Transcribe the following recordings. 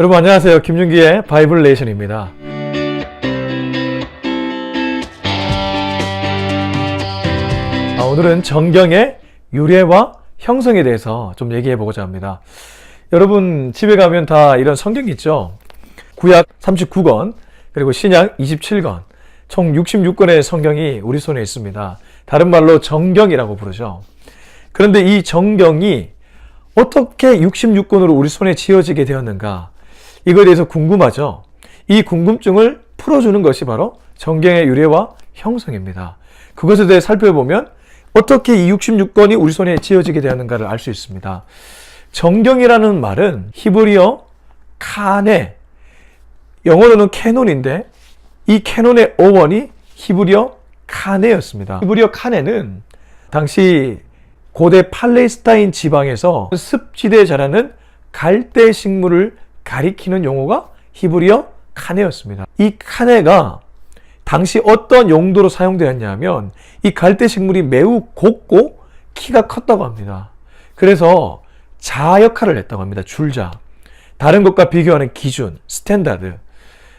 여러분 안녕하세요. 김윤기의 바이블 레이션입니다. 아, 오늘은 정경의 유래와 형성에 대해서 좀 얘기해 보고자 합니다. 여러분 집에 가면 다 이런 성경이 있죠. 구약 39권 그리고 신약 27권 총 66권의 성경이 우리 손에 있습니다. 다른 말로 정경이라고 부르죠. 그런데 이 정경이 어떻게 66권으로 우리 손에 쥐어지게 되었는가? 이거에 대해서 궁금하죠? 이 궁금증을 풀어주는 것이 바로 정경의 유래와 형성입니다. 그것에 대해 살펴보면 어떻게 이 66권이 우리 손에 쥐어지게 되었는가를 알 수 있습니다. 정경이라는 말은 히브리어 칸에 영어로는 캐논인데 이 캐논의 어원이 히브리어 칸에였습니다. 히브리어 칸에는 당시 고대 팔레스타인 지방에서 습지대에 자라는 갈대 식물을 가리키는 용어가 히브리어 카네였습니다. 이 카네가 당시 어떤 용도로 사용되었냐면 이 갈대 식물이 매우 곱고 키가 컸다고 합니다. 그래서 자 역할을 했다고 합니다. 줄자. 다른 것과 비교하는 기준, 스탠다드.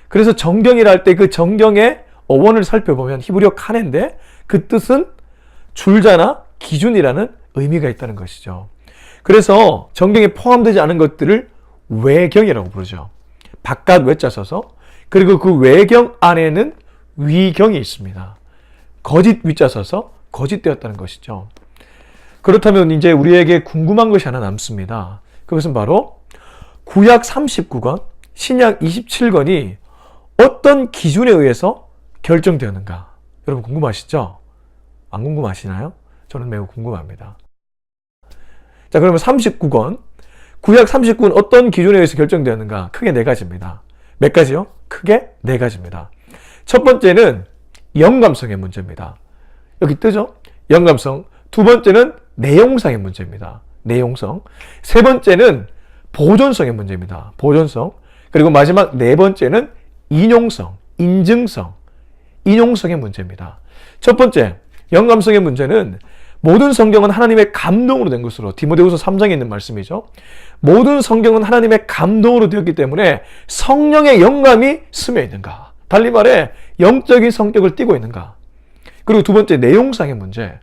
그래서 정경이라 할 때 그 정경의 어원을 살펴보면 히브리어 카네인데 그 뜻은 줄자나 기준이라는 의미가 있다는 것이죠. 그래서 정경에 포함되지 않은 것들을 외경이라고 부르죠. 바깥 외자 써서 그리고 그 외경 안에는 위경이 있습니다. 거짓 위자 써서 거짓되었다는 것이죠. 그렇다면 이제 우리에게 궁금한 것이 하나 남습니다. 그것은 바로 구약 39권, 신약 27권이 어떤 기준에 의해서 결정되었는가? 여러분 궁금하시죠? 안 궁금하시나요? 저는 매우 궁금합니다. 자, 그러면 39권. 구약 39권 어떤 기준에 의해서 결정되었는가? 크게 네 가지입니다. 몇 가지요? 크게 네 가지입니다. 첫 번째는 영감성의 문제입니다. 여기 뜨죠? 영감성. 두 번째는 내용상의 문제입니다. 내용성. 세 번째는 보존성의 문제입니다. 보존성. 그리고 마지막 네 번째는 인용성, 인증성, 인용성의 문제입니다. 첫 번째, 영감성의 문제는 모든 성경은 하나님의 감동으로 된 것으로 디모데후서 3장에 있는 말씀이죠. 모든 성경은 하나님의 감동으로 되었기 때문에 성령의 영감이 스며 있는가? 달리 말해 영적인 성격을 띠고 있는가? 그리고 두 번째 내용상의 문제.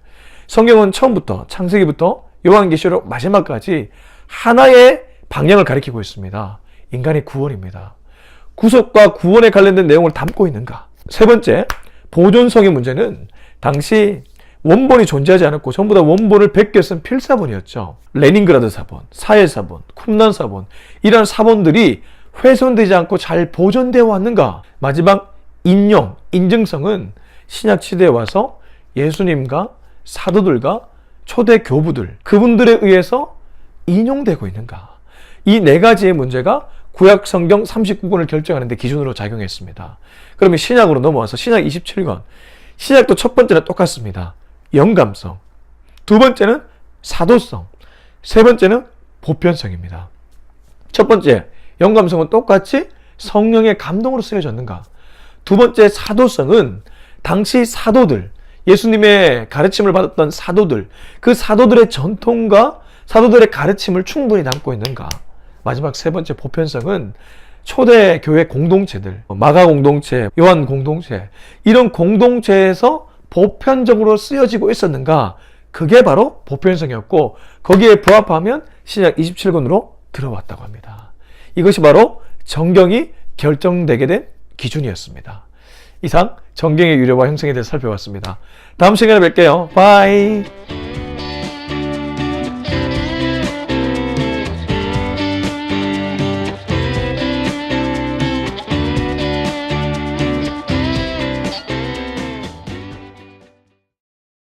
성경은 처음부터 창세기부터 요한계시록 마지막까지 하나의 방향을 가리키고 있습니다. 인간의 구원입니다. 구속과 구원에 관련된 내용을 담고 있는가? 세 번째, 보존성의 문제는 당시 원본이 존재하지 않았고 전부 다 원본을 베껴 쓴 필사본이었죠. 레닌그라드 사본, 사헬 사본, 쿰난 사본 이런 사본들이 훼손되지 않고 잘 보존되어 왔는가? 마지막 인용, 인증성은 신약 시대에 와서 예수님과 사도들과 초대 교부들 그분들에 의해서 인용되고 있는가? 이 네 가지의 문제가 구약 성경 39권을 결정하는 데 기준으로 작용했습니다. 그러면 신약으로 넘어와서 신약 27권. 신약도 첫 번째는 똑같습니다. 영감성. 두 번째는 사도성. 세 번째는 보편성입니다. 첫 번째, 영감성은 똑같이 성령의 감동으로 쓰여졌는가? 두 번째, 사도성은 당시 사도들, 예수님의 가르침을 받았던 사도들, 그 사도들의 전통과 사도들의 가르침을 충분히 담고 있는가? 마지막 세 번째 보편성은 초대 교회 공동체들, 마가 공동체, 요한 공동체, 이런 공동체에서 보편적으로 쓰여지고 있었는가? 그게 바로 보편성이었고, 거기에 부합하면 신약 27권으로 들어왔다고 합니다. 이것이 바로 정경이 결정되게 된 기준이었습니다. 이상 정경의 유래와 형성에 대해서 살펴봤습니다. 다음 시간에 뵐게요. 바이.